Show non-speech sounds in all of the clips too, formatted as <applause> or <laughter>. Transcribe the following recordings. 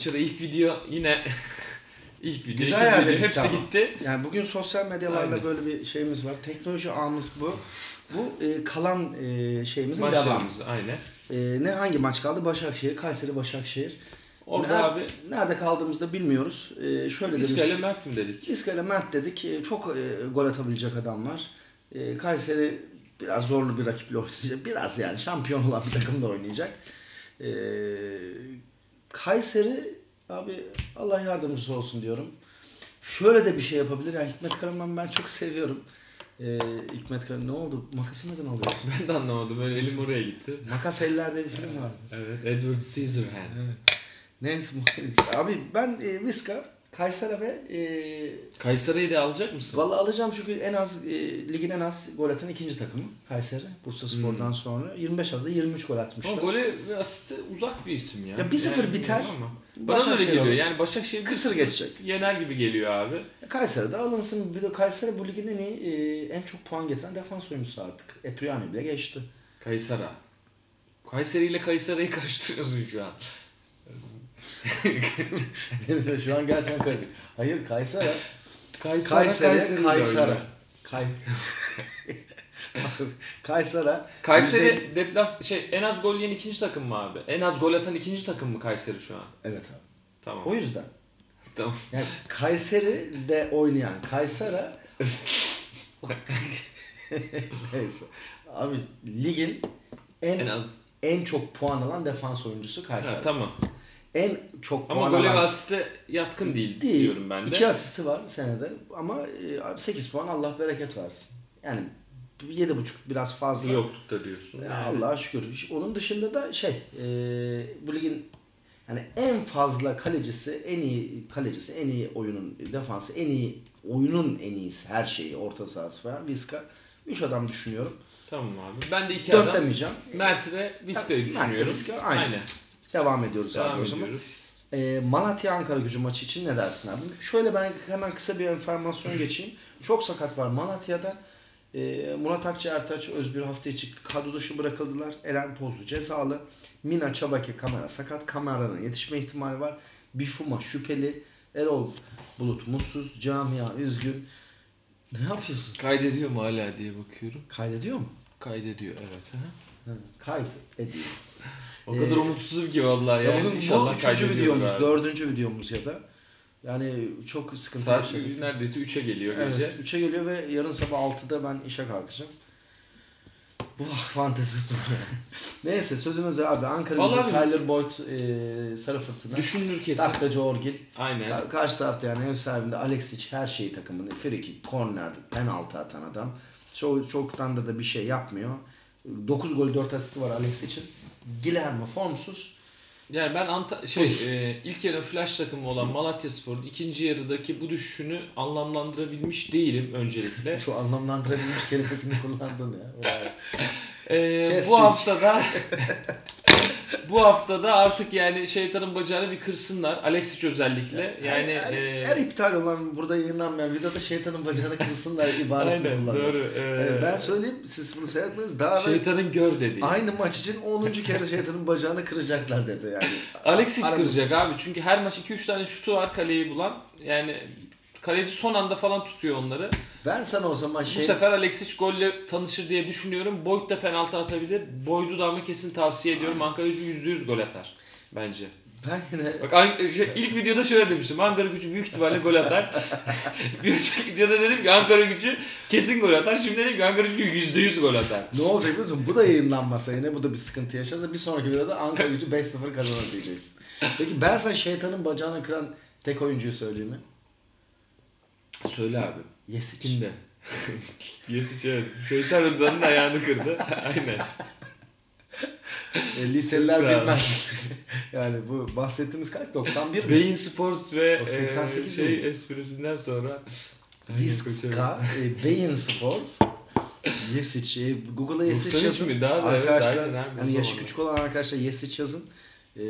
Şurada ilk video yine <laughs> ilk video, Güzel ikinci video hepsi ama. gitti. Yani bugün sosyal medyalarla Aynen. böyle bir şeyimiz var. Teknoloji ağımız bu. Bu e, kalan e, şeyimizin devamı. Maçlarımız aynen. E, ne hangi maç kaldı? Başakşehir, Kayseri Başakşehir. Orada Ner- abi Nerede kaldığımızı da bilmiyoruz. E, şöyle İskele demiştik. Mert mi dedik? İskele Mert dedik. E, çok e, gol atabilecek adam var. E, Kayseri biraz zorlu bir rakiple <laughs> oynayacak. Biraz yani şampiyon olan bir takımla oynayacak. E, Kayseri abi Allah yardımcısı olsun diyorum. Şöyle de bir şey yapabilir. Ya Hikmet Karaman ben çok seviyorum. E, Hikmet Karaman ne oldu? Makası neden alıyorsun? <laughs> Ben de anlamadım. Öyle elim oraya gitti. Makas Ellerde bir film var. Evet. Edward Scissorhands. Neyse bu- <laughs> Abi ben e, Viska, Kayseri ve e, Kayseri'yi de alacak mısın? Valla alacağım çünkü en az e, ligin en az gol atan ikinci takımı Kayseri. Bursa Spor'dan Hmm. sonra 25 azda 23 gol atmışlar. Ama gole ve asiste uzak bir isim ya. Ya 1-0 Yani biter. Ama. Bana da öyle Başakşehir geliyor. alır. Yani Başakşehir Kısır 1-0 geçecek. Yener gibi geliyor abi. Kayseri'de alınsın. Bir de Kayseri bu ligin en iyi, e, en çok puan getiren defans oyuncusu artık. Epriani bile geçti. Kayseri. Kayseri ile Kayseri'yi karıştırıyorsun şu an. <laughs> Şu an gerçekten karışık. Hayır Kayseri. Kayseri, Kayseri, Kayseri. Kayseri. Kay... <laughs> Kayseri. Kayseri Yüzey- deplas şey en az gol yiyen ikinci takım mı abi? En az gol atan ikinci takım mı Kayseri şu an? Evet abi. Tamam. O yüzden. Tamam. Yani Kayseri'de oynayan Kayseri <laughs> Neyse. Abi ligin en En en, az. çok puan alan defans oyuncusu Kayseri. Ha, tamam. En çok Ama puan gole alan asiste yatkın değil, değil. diyorum ben de. İki asisti var senede ama 8 puan Allah bereket versin. Yani 7,5 biraz fazla. Yok da diyorsun. Ya Yani. Allah'a şükür. Onun dışında da şey e, bu ligin yani en fazla kalecisi, en iyi kalecisi, en iyi oyunun defansı, en iyi oyunun en iyisi her şeyi orta sahası falan Vizca. 3 adam düşünüyorum. Tamam abi. Ben de iki 4 adam. demeyeceğim. Mert ve Vizca'yı Mert ve düşünüyorum. Vizca, aynen. Devam ediyoruz abi Devam o zaman. ediyoruz. E, Malatya Ankara gücü maçı için ne dersin abi? Şöyle ben hemen kısa bir enformasyon geçeyim. Çok sakat var Malatya'da. E, Murat Akça Ertaç Özgür hafta içi kadro dışı bırakıldılar. Eren Tozlu cezalı. Mina Çabaki kamera sakat. Kamera'nın yetişme ihtimali var. Bifuma şüpheli. Erol Bulut mutsuz. Camia üzgün. Ne yapıyorsun? Kaydediyor mu hala diye bakıyorum. Kaydediyor mu? Kaydediyor evet. Hı. Hı, Kayıt ediyor. O kadar Ee, umutsuzum ki vallahi Ya yani bu inşallah üçüncü kaydediyordur videomuz, abi. dördüncü videomuz ya da. Yani çok sıkıntı Saat yaşadık. neredeyse 3'e geliyor gece. Evet, 3'e geliyor ve yarın sabah 6'da ben işe kalkacağım. Bu fantezi futbolu. <laughs> Neyse sözümüze abi Ankara Vallahi gücü Tyler Boyd e, Sarı Fırtına. Düşünür kesin. Dakikacı Orgil. Aynen. Ka- karşı tarafta yani ev sahibinde Alexic her şeyi takımında. Free kick, corner, penaltı atan adam. Çok, çoktandır da bir şey yapmıyor. 9 gol 4 asisti var Alexic'in. Guillermo formsuz. Yani ben Anta şey e, ilk yarı flash takımı olan Malatya Spor'un ikinci yarıdaki bu düşüşünü anlamlandırabilmiş değilim öncelikle. Şu anlamlandırabilmiş kelimesini <laughs> kullandın ya. <laughs> E, Kestik. bu haftada <laughs> bu haftada artık yani şeytanın bacağını bir kırsınlar. Alexic özellikle. Yani her, e, her iptal olan burada yayınlanmayan videoda şeytanın bacağını kırsınlar ibaresini aynen kullanıyoruz. doğru. E, Yani ben söyleyeyim siz bunu seyretmeniz daha şeytanın gör dedi. aynı maç için 10. kere şeytanın bacağını kıracaklar dedi yani. Alexic Aramız- kıracak abi. Çünkü her maç 2-3 tane şutu var kaleyi bulan. Yani kaleci son anda falan tutuyor onları. Ben sana o zaman şey Bu sefer Alexic golle tanışır diye düşünüyorum. Boyd da penaltı atabilir. Boyd'u da ama kesin tavsiye ediyorum. Ankara gücü %100 gol atar bence. ben yine Bak şey, ilk videoda şöyle demiştim. Ankara gücü büyük ihtimalle gol atar. <laughs> bir önceki videoda dedim ki Ankara gücü kesin gol atar. Şimdi dedim ki Ankara gücü %100 gol atar. ne olacak biliyor musun? Bu da yayınlanmasa yine bu da bir sıkıntı yaşarsa bir sonraki videoda Ankara gücü 5-0 kazanır diyeceğiz. Peki ben sana şeytanın bacağını kıran tek oyuncuyu söyleyeyim mi? Söyle abi. Yesic. Kimde? <laughs> Yesic evet. Şeytan Rıdvan'ın ayağını kırdı. Aynen. E, liseliler bilmez. <laughs> yani bu bahsettiğimiz kaç? 91 mi? Beyin Sports ve O e, 88 şey mi? esprisinden sonra Viska, e, Beyin Sports, Yesic, e, Google'a Yesic 93 yazın. Daha da evet, arkadaşlar, aynen abi, o hani yaşı küçük olan arkadaşlar Yesic yazın. E,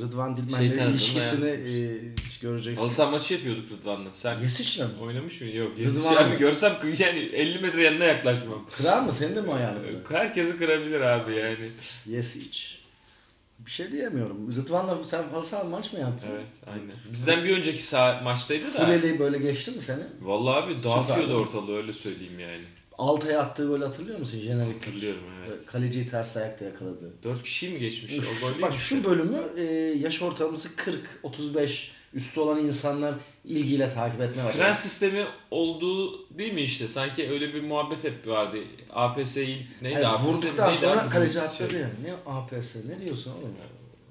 Rıdvan Dilmen'le Şeytan ilişkisini e, hiç göreceksiniz. Halı saha maçı yapıyorduk Rıdvan'la. Sen Yesic'le mi? oynamış mı? Yok. Yesic abi görsem yani 50 metre yanına yaklaşmam. Kırar mı? Senin de mi ayağını kırar? Herkesi kırabilir abi yani. Yesic. bir şey diyemiyorum. Rıdvan'la sen halı saha maç mı yaptın? Evet aynen. Bizden bir önceki sağ maçtaydı da. Fuleli böyle geçti mi seni? Vallahi abi dağıtıyordu ortalığı öyle söyleyeyim yani. Altaya attığı golü hatırlıyor musun? Jenerik. Hatırlıyorum evet. Kaleciyi ters ayakta yakaladı. Dört kişi mi geçmişti? O Şu, gol bak değil şu mi? bölümü e, yaş ortalaması 40, 35 üstü olan insanlar ilgiyle takip etmeye başladı. Fren sistemi olduğu değil mi işte? Sanki öyle bir muhabbet hep vardı. APS ilk neydi? Hayır, APS vurduktan neydi sonra kaleci şey? atladı ya. Ne APS? Ne diyorsun oğlum?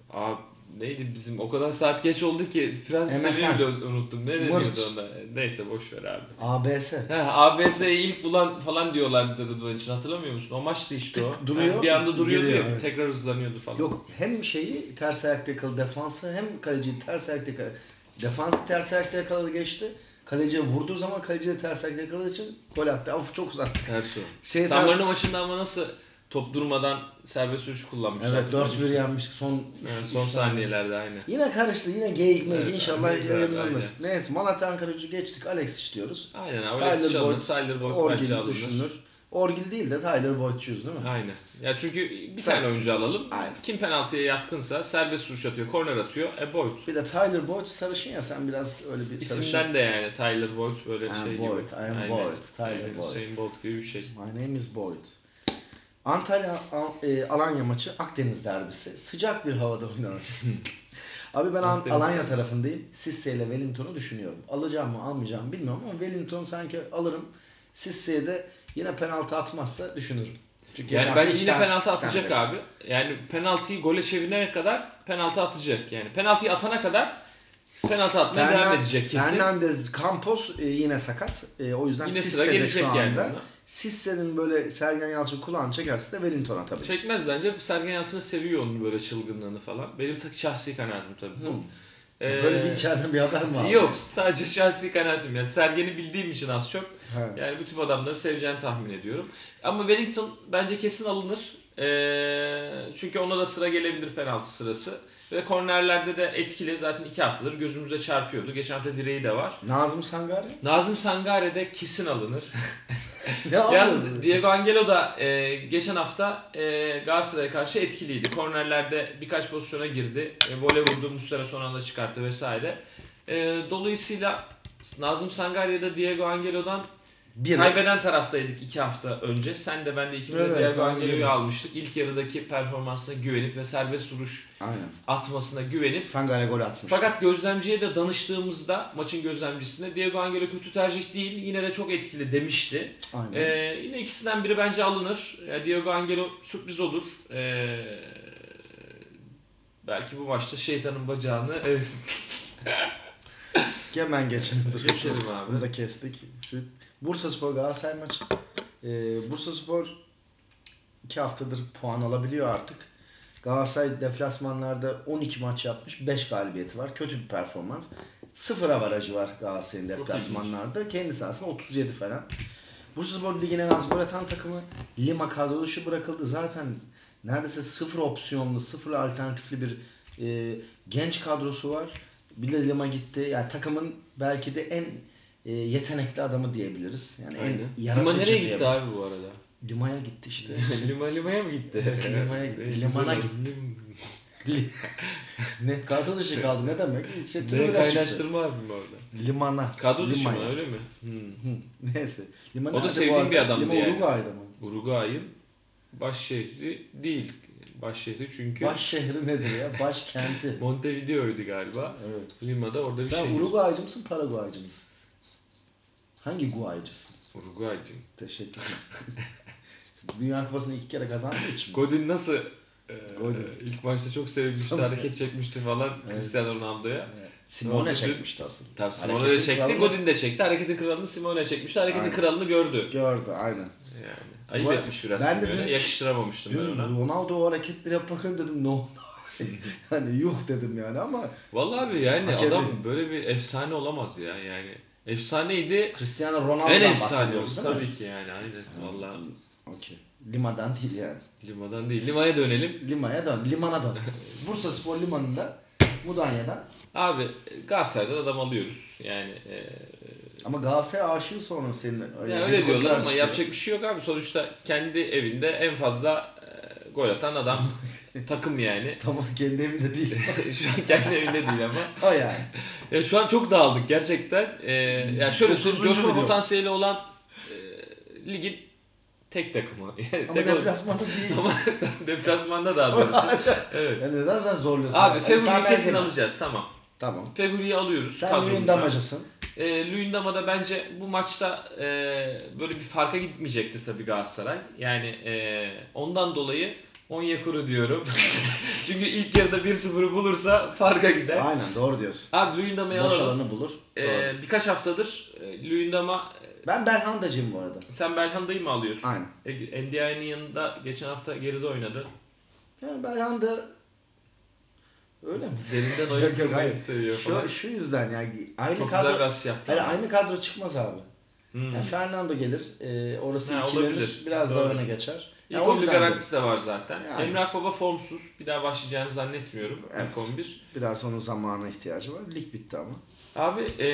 Abi neydi bizim o kadar saat geç oldu ki sistemini bile unuttum. Ne deniyordu onda? Neyse boş ver abi. ABS. Heh, ABS'yi ilk bulan falan diyorlardı Rıdvan için hatırlamıyor musun? O maçtı işte Tık o. duruyor, Yani bir anda duruyordu geliyor, ya evet. tekrar hızlanıyordu falan. Yok hem şeyi ters ayakta yakaladı defansı hem kaleciyi ters ayakta yakaladı. Defansı ters ayakta yakaladı geçti. Kaleciye vurduğu zaman kaleci de ters ayakta yakaladığı için gol attı. Of çok uzak. Ters o. Şey, San Marino maçında ama nasıl top durmadan serbest vuruş kullanmışlar. Evet 4-1 yenmiştik son Yani son saniyelerde aynı. Yine karıştı yine geyik meyik Evet, inşallah yayınlanır. Neyse Malatya Ankara gücü geçtik Alex istiyoruz. Aynen Tyler çalınır. Boyd, Tyler Boyd Orgil düşünülür. Orgil değil de Tyler Boyd'cuyuz değil mi? Aynen. Ya çünkü bir Sen- tane oyuncu alalım. Aynen. Kim penaltıya yatkınsa serbest vuruş atıyor, korner atıyor. E Boyd. Bir de Tyler Boyd sarışın ya sen biraz öyle bir sarışın. İsimden de yani Tyler Boyd böyle I'm şey Boyd, gibi. I am. Boyd, Tyler Boyd. Hüseyin Bolt gibi bir şey. My name is Boyd. Antalya Al- e, Alanya maçı Akdeniz derbisi. Sıcak bir havada oynanır. <laughs> Abi ben Akdeniz Alanya derbisi. tarafındayım. Sisse ile Wellington'u düşünüyorum. Alacağım mı almayacağım mı bilmiyorum ama Wellington sanki alırım. Sisse'ye de yine penaltı atmazsa düşünürüm. Çünkü Yani bence yine tane- penaltı atacak abi. Yani penaltıyı gole çevirene kadar penaltı atacak yani. Penaltıyı atana kadar penaltı atmaya devam edecek kesin. Fernandez Campos e, yine sakat. E, o yüzden Yine sıra Sisse de gelecek şu anda. yani ona. Sisse'nin böyle Sergen Yalçın kulağını çekerse de Wellington atabilir. Çekmez bence. Sergen Yalçın'ı seviyor onun böyle çılgınlığını falan. Benim tak şahsi kanaatim tabii. Hı. Ee, Böyle bir içeriden bir mi aldın? Yok sadece şahsi kanaatim. Yani Sergen'i bildiğim için az çok. Ha. Yani bu tip adamları seveceğini tahmin ediyorum. Ama Wellington bence kesin alınır. Ee, çünkü ona da sıra gelebilir penaltı sırası. Ve kornerlerde de etkili. Zaten iki haftadır gözümüze çarpıyordu. Geçen hafta direği de var. Nazım Sangare? Nazım Sangare de kesin alınır. <laughs> Ya Yalnız Diego Angelo da e, geçen hafta e, Galatasaray'a karşı etkiliydi. Kornerlerde birkaç pozisyona girdi. E, vole vurdu, Muslera son anda çıkarttı vesaire. E, dolayısıyla Nazım Sangare ya da Diego Angelo'dan bir kaybeden taraftaydık iki hafta önce. Sen de ben de ikimiz de Evet. Angelo'yu almıştık. İlk yarıdaki performansına güvenip ve serbest vuruş Aynen. atmasına güvenip Sangare gol atmış. fakat gözlemciye de danıştığımızda maçın gözlemcisine Diego Angelo kötü tercih değil yine de çok etkili demişti. Aynen. Ee, yine ikisinden biri bence alınır. Ee, Diego Angelo sürpriz olur. Ee, belki bu maçta şeytanın bacağını <laughs> Hemen geçelim. Geçelim abi. Bunu da kestik. Şu Bursa Spor Galatasaray maçı. Ee, Bursa Spor iki haftadır puan alabiliyor artık. Galatasaray deplasmanlarda 12 maç yapmış. 5 galibiyeti var. Kötü bir performans. Sıfır avarajı var Galatasaray'ın deplasmanlarda. Kendisi aslında 37 falan. Bursa Spor ligin en az gol atan takımı. Lima kadro dışı bırakıldı. Zaten neredeyse sıfır opsiyonlu, sıfır alternatifli bir e, genç kadrosu var. Bir de Lima gitti. Yani takımın belki de en e, yetenekli adamı diyebiliriz. Yani en Aynen. yaratıcı Lima nereye gitti abi bu arada? Lima'ya gitti işte. <laughs> Lima Lima'ya mı gitti? Lima'ya gitti. Limana gitti. <laughs> Ne kadro dışı kaldı ne demek? İşte Ne kaynaştırma abi mi orada? Limana. Kadro dışı mı öyle mi? Hmm. Neyse. Lima O da bu sevdiğim arada? bir adamdı Lima yani. Uruguay'da mı? Uruguay'ın baş şehri değil. Baş şehri çünkü Baş şehri nedir ya? Baş kenti. <laughs> Montevideo'ydu galiba. evet. Lima'da orada bir Sen şehir. Uruguaycı mısın, Paraguaycı mısın? Hangi guaycısın? Uruguaycı. Teşekkür ederim. <laughs> Dünya Kupası'nı iki kere kazandığı için mi? Godin nasıl e, Godin. ilk maçta çok sevinmişti, hareket çekmişti falan Evet. Cristiano Ronaldo'ya. Evet. Simone Godin- çekmişti asıl. Tabii Simone de çekti, kralını- Godin de çekti. Hareketin kralını Simone çekmişti. Hareketin Aynen. kralını gördü. Gördü aynen. Yani ayıp Bu- etmiş biraz ben de Simone. dün- Yakıştıramamıştım ben ona. Ronaldo o hareketleri yaparken dedim no. <laughs> hani yuh dedim yani ama Vallahi abi yani adam böyle bir efsane olamaz ya yani. Efsaneydi. Cristiano Ronaldo'dan En bahsediyoruz değil mi? tabii ki yani aynen. Vallahi Okey. Lima'dan değil yani. Lima'dan değil. Lima'ya dönelim. Lima'ya dön. Limana dön. <laughs> Bursa Spor Limanı'nda Mudanya'dan Abi Galatasaray'dan adam alıyoruz. Yani e, ama Galatasaray aşığı sonra senin Ya öyle diyorlar ama yapacak bir şey yok abi. Sonuçta kendi evinde en fazla gol atan adam <laughs> takım yani. Tamam kendi evinde değil. <laughs> şu an kendi evinde değil ama. o yani. Ya şu an çok dağıldık gerçekten. Ee, ya şöyle söyleyeyim coşma potansiyeli olan e, ligin tek takımı. <laughs> Yani Ama tek deplasmanda değil. Ama deplasmanda daha doğrusu. evet. ya neden sen zorluyorsun? Abi Yani sen kesin alacağız tamam. Tamam. Fegüli'yi alıyoruz. Sen oyun damacısın. E, Luyendama da bence bu maçta e, böyle bir farka gitmeyecektir tabii Galatasaray. Yani e, ondan dolayı Onyekuru diyorum. <laughs> Çünkü ilk yarıda 1-0'ı bulursa farka gider. Aynen doğru diyorsun. Abi Luyendama'yı Boş alalım. alanı bulur. Doğru. E, birkaç haftadır e, Luyendama Ben Belhanda'cıyım bu arada. sen Belhanda'yı mı alıyorsun? Aynen. E, NDI'nin yanında geçen hafta geride oynadı. Yani Belhanda öyle mi? Derinden oyun kurmayı seviyor falan. Şu, şu yüzden yani aynı Çok güzel bir kadro asist yaptı. Ama. aynı kadro çıkmaz abi. Hmm. Yani Fernando gelir. E, orası Ha, ikilenir. olabilir. Biraz Doğru. daha öne geçer. İlk Yani o 11 yüzden garantisi de var zaten. Yani. Emre Akbaba formsuz. Bir daha başlayacağını zannetmiyorum. Evet. İlk 11. de Biraz onun zamana ihtiyacı var. Lig bitti ama. Abi e,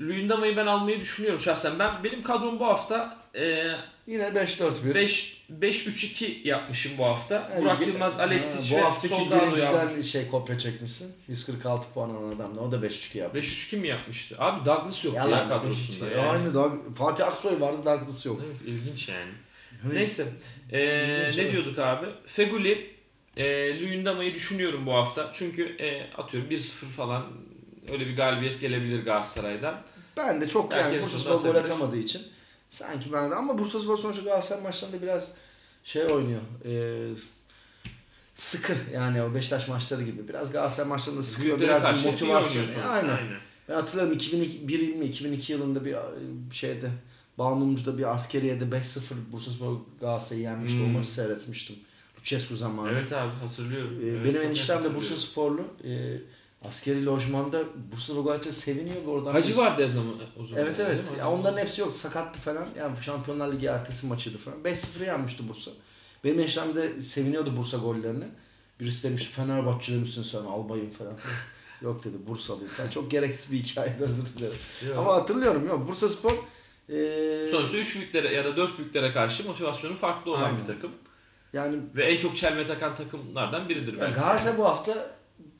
Luyendama'yı ben almayı düşünüyorum şahsen. Ben benim kadrom bu hafta e, Yine 5-4-1. 5 5-3-2 yapmışım bu hafta. Yani Burak Yılmaz, Alexis ve Bu haftaki birinciden şey kopya çekmişsin. 146 puan alan adamla. O da 5-3-2 yaptı. 5-3-2 mi yapmıştı? Abi Douglas yok ya Yalan. kadrosunda. hiç- Yani. Aynı Dag Fatih Aksoy vardı Douglas yok. Evet ilginç yani. Hani- Neyse. E, İlginç, ne evet. diyorduk abi? Feguli e, Luyendama'yı düşünüyorum bu hafta. Çünkü e, atıyorum 1-0 falan öyle bir galibiyet gelebilir Galatasaray'dan. Ben de çok Belki yani Bursaspor gol atamadığı için sanki ben de ama Bursaspor sonuçta Galatasaray maçlarında biraz şey oynuyor. E, sıkı yani o Beşiktaş maçları gibi. Biraz Galatasaray maçlarında sıkıyor. Büyüklere Biraz iyi motivasyon. sonuçta, Aynen. aynen. Ben hatırlıyorum 2001 mi 2002 yılında bir e, şeyde Balmumcu'da bir askeriyede 5-0 Bursaspor Galatasaray'ı yenmişti. O Hmm. maçı seyretmiştim. Lucescu zamanı. Evet abi hatırlıyorum. Ee, Evet, benim eniştem de. Bursa sporlu. Ee, askeri lojmanda Bursa Rogaç'a seviniyor ve oradan Hacı biz- vardı o zaman. O zaman Evet evet. Ya onların hepsi yok. Sakattı falan. Yani Şampiyonlar Ligi ertesi maçıydı falan. 5-0 yenmişti Bursa. Benim de seviniyordu Bursa gollerine. Birisi demişti Fenerbahçeli misin sen albayım falan. <laughs> yok dedi Bursalıyım falan. Çok gereksiz bir hikayeydi özür dilerim. Yok. Ama hatırlıyorum yok. Bursa Spor ee, Sonuçta 3 büyüklere ya da 4 büyüklere karşı motivasyonu farklı olan Aynen. bir takım. yani Ve en çok çelme takan takımlardan biridir belki. Galatasaray bu hafta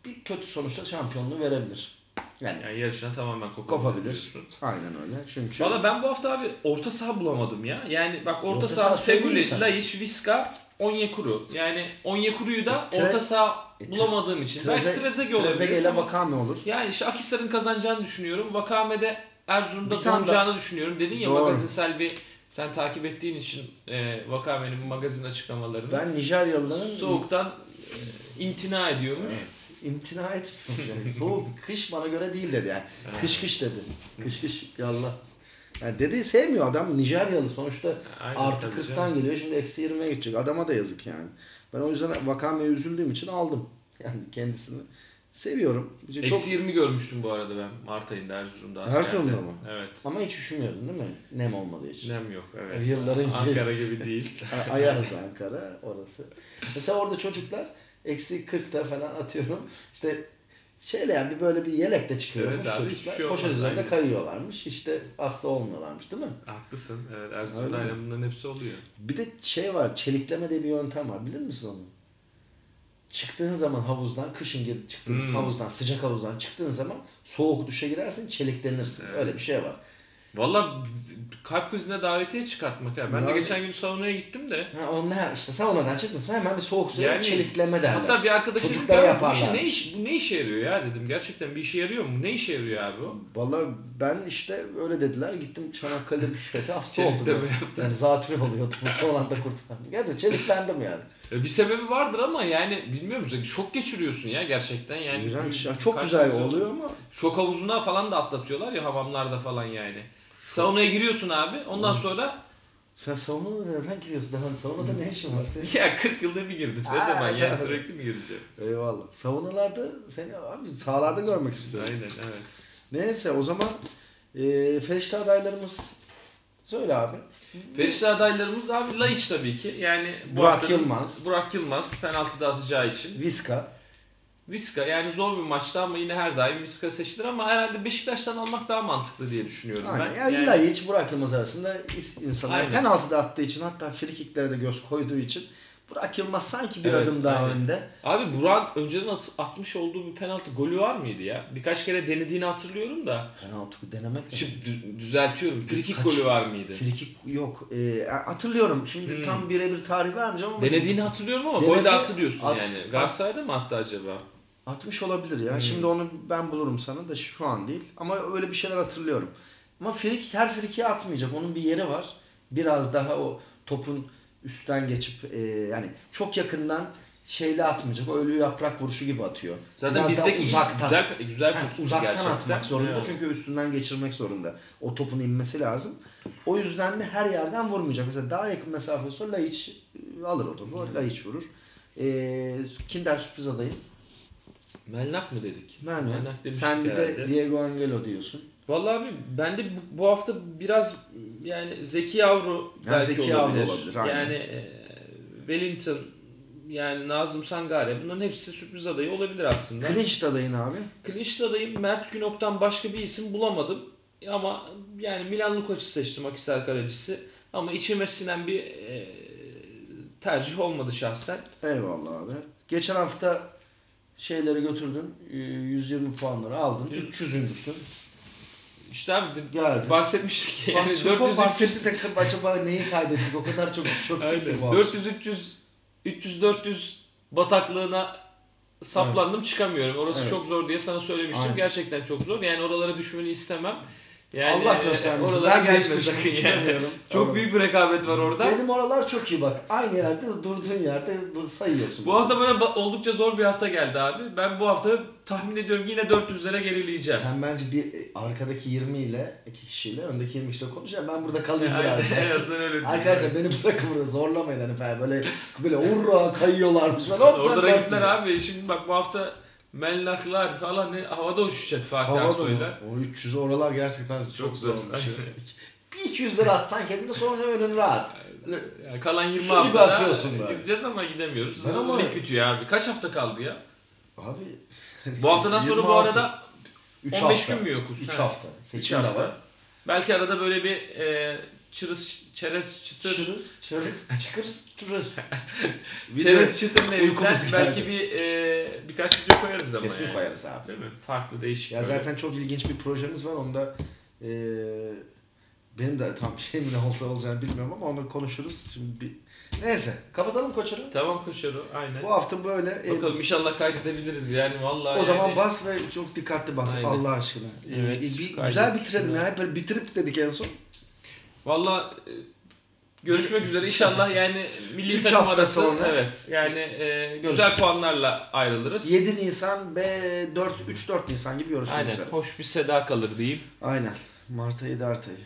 bir kötü sonuçta şampiyonluğu verebilir. Yani Yani yarıştan tamamen kopabilir. Aynen öyle. Çünkü Valla ben bu hafta abi orta saha bulamadım ya. Yani bak orta, Orta saha Feguli? Laiş, Viska, Onyekuru. Yani Onyekuru'yu da E, Tre- orta saha e, bulamadığım için. Treze- belki Trezeguet olabilir. Trezeguet ile Vakame olur. Yani işte Akhisar'ın kazanacağını düşünüyorum. Vakame'de Erzurum'da donacağını düşünüyorum. Dedin ya Doğru. magazinsel bir sen takip ettiğin için e, Vakame'nin magazin açıklamalarını. Ben Nijeryalıların Soğuktan e, imtina ediyormuş. Evet, imtina etmiyorum. <laughs> Yani. Soğuk, kış bana göre değil dedi yani. Kış kış dedi. Kış kış yallah. Yani dedi sevmiyor adam Nijeryalı sonuçta Aynen, artı tabii 40'tan canım. geliyor şimdi eksi 20'ye gidecek. Adama da yazık yani. Ben o yüzden Vakame'ye üzüldüğüm için aldım. Yani kendisini seviyorum. İşte Çok... Eksi 20 görmüştüm bu arada ben Mart ayında Erzurum'da askerde. Erzurum'da mı? Evet. Ama hiç üşümüyordun değil mi? Nem olmadığı için. Nem yok evet. Yılların. Ankara <laughs> gibi değil. Ayarız Ankara orası. Mesela orada çocuklar eksi 40'ta falan atıyorum. İşte şeyle yani bir böyle bir yelekle çıkıyormuş Evet abi, çocuklar. şey Poşet üzerinde kayıyorlarmış. İşte hasta olmuyorlarmış değil mi? Haklısın. Evet mi? aynen bunların hepsi oluyor. Bir de şey var çelikleme diye bir yöntem var bilir misin onu? Çıktığın zaman havuzdan, kışın gir çıktığın Hmm. havuzdan, sıcak havuzdan çıktığın zaman soğuk duşa girersin çeliklenirsin. Evet. Öyle bir şey var. Valla kalp krizine davetiye çıkartmak ya. Ben de Yani- geçen gün saunaya gittim de. Ha, ne işte saunadan çıktın sonra hemen bir soğuk suya Yani- çelikleme derler. Hatta bir arkadaşım Çocuklara "Abi bu, işe yaparlarmış." ne iş, bu ne işe yarıyor ya dedim. Gerçekten bir işe yarıyor mu? Ne işe yarıyor abi o? Vallahi ben işte öyle dediler. Gittim Çanakkale <laughs> büfete hasta Çelikleme oldum. yaptın. Yani zatürre oluyordum. Son anda kurtardım. Gerçi çeliklendim yani. Bir sebebi vardır ama yani bilmiyorum şok geçiriyorsun ya gerçekten yani. İğrenç. Ya, çok güzel kez oluyor ama Şok havuzuna falan da atlatıyorlar ya hamamlarda falan yani. Saunaya giriyorsun abi. Ondan sonra sen saunada neden giriyorsun? Daha saunada ne işin var senin? <laughs> ya 40 yılda bir girdim. Ne zaman yani sürekli mi gireceğim? Eyvallah. Saunalarda seni abi sahalarda görmek istiyorum. Aynen evet. Neyse o zaman e, Ferişte adaylarımız söyle abi. Perişte adaylarımız abi Laiç tabii ki. Yani bu Burak haftanın- Yılmaz. Burak Yılmaz penaltıda atacağı için. Viska. Viska yani zor bir maçtı ama yine her daim Viska seçilir ama herhalde Beşiktaş'tan almak daha mantıklı diye düşünüyorum Aynen. ben. Yani, Yani- Laiç, Burak Yılmaz arasında insanlar Aynen. penaltıda attığı için hatta frikiklere de göz koyduğu için Burak Yılmaz sanki bir Evet, adım daha aynen. önde. Abi Burak'ın önceden at- atmış olduğu bir penaltı golü var mıydı ya? Birkaç kere denediğini hatırlıyorum da. Penaltı denemek de. Şimdi dü- düzeltiyorum. Frikik golü var mıydı? Frikik yok. Ee, hatırlıyorum. Şimdi Hmm. tam birebir tarih vermeyeceğim ama Denediğini hatırlıyorum ama Denedi, golde attı diyorsun at- yani. Galatasaray'da mı attı acaba? 60 olabilir ya. Hmm. Şimdi onu ben bulurum sana da şu an değil. Ama öyle bir şeyler hatırlıyorum. Ama frikik her frikiye atmayacak. Onun bir yeri var. Biraz daha o topun üstten geçip e, yani çok yakından şeyle atmayacak. O ölü yaprak vuruşu gibi atıyor. Zaten Biraz bizdeki uzaktan. güzel güzel Ha, frikik uzaktan gerçekten. atmak zorunda Evet. çünkü üstünden geçirmek zorunda. O topun inmesi lazım. O yüzden de her yerden vurmayacak. Mesela daha yakın mesafe olsa Laiç e, alır o topu. Laiç vurur. Ee, Kinder sürpriz adayı. Melnak mı dedik? Vermiyor. Melnak demiştik Sen bir herhalde. de Diego Angelo diyorsun. Vallahi abi ben de bu, bu hafta biraz yani Zeki Yavru Ya belki Zeki Yavru olabilir. olabilir, aynen. Yani e, Wellington yani Nazım Sangare bunların hepsi sürpriz adayı olabilir aslında. Kılıç adayın abi. Clinch adayım Mert Günok'tan başka bir isim bulamadım. Ama yani Milan Lukac'ı seçtim Akisar kalecisi. Ama içime sinen bir e, tercih olmadı şahsen. Eyvallah abi. Geçen hafta şeyleri götürdün. e, 120 puanları aldın. Yüz- 300'üncüsün. İşte abi Geldi. bahsetmiştik yani Bahs- 400 çok 300 bahsetti de acaba neyi kaydettik? O kadar çok çöktük ki bu akşam. 400 300 300 400 bataklığına saplandım çıkamıyorum. Orası Evet. çok zor diye sana söylemiştim. Aynen. Gerçekten çok zor. Yani oralara düşmeni istemem. Yani Allah e, göstermesin. Ben de hiç düşmek yani. istemiyorum. <laughs> Çok Oralar. büyük bir rekabet var orada. Benim oralar çok iyi bak. Aynı yerde durduğun yerde dur sayıyorsun. Bu hafta bana ba- oldukça zor bir hafta geldi abi. Ben bu hafta tahmin ediyorum yine 400'lere gerileyeceğim. Sen bence bir arkadaki 20 ile iki kişiyle öndeki 20 kişiyle konuş ya ben burada kalayım biraz. <laughs> Arkadaşlar beni bırakın burada zorlamayın hani falan böyle böyle hurra kayıyorlarmış falan. Orada 400. abi. Şimdi bak bu hafta Mellaklar falan ne havada uçacak Fatih Havada mı? O 300 oralar gerçekten çok, Çok zor. <laughs> bir şey. bir 200 lira atsan kendine sonra önün rahat. Yani kalan 20 Su haftada gideceğiz ama gidemiyoruz. Ben ama- Lig bitiyor abi. Kaç hafta kaldı ya? Abi Bu haftadan sonra bu 26. arada 3 15 hafta. gün mü yokuz? 3 Ha. hafta. Seçim de hafta. var. Belki arada böyle bir e, çırız, çerez, çıtır, Çırız, çırız, çıkır, çırız. <laughs> çerez çıtır nevinden Uykumuz geldi. belki bir e, birkaç video koyarız ama Kesin yani. koyarız abi. Değil mi? Farklı değişik. Ya böyle. zaten çok ilginç bir projemiz var. Onda eee benim de tam <laughs> şey mi ne olsa olacağını bilmiyorum ama onu konuşuruz. Şimdi bir neyse kapatalım koçarı. Tamam Koşarı aynen. Bu hafta böyle. e, Bakalım inşallah kaydedebiliriz yani vallahi. o zaman yani- bas ve çok dikkatli bas Aynen. Allah aşkına. Evet, bir, şu güzel bitirelim şunu. ya. Böyle bitirip dedik en son. Valla e, görüşmek üzere inşallah yani milli Üç takım hafta arası sonra. evet yani e, güzel Görüşürüz. puanlarla ayrılırız. 7 Nisan ve 4 3 4 Nisan gibi görüşmek Aynen üzere. hoş bir seda kalır diyeyim. Aynen. Mart'a 7 Art ayı.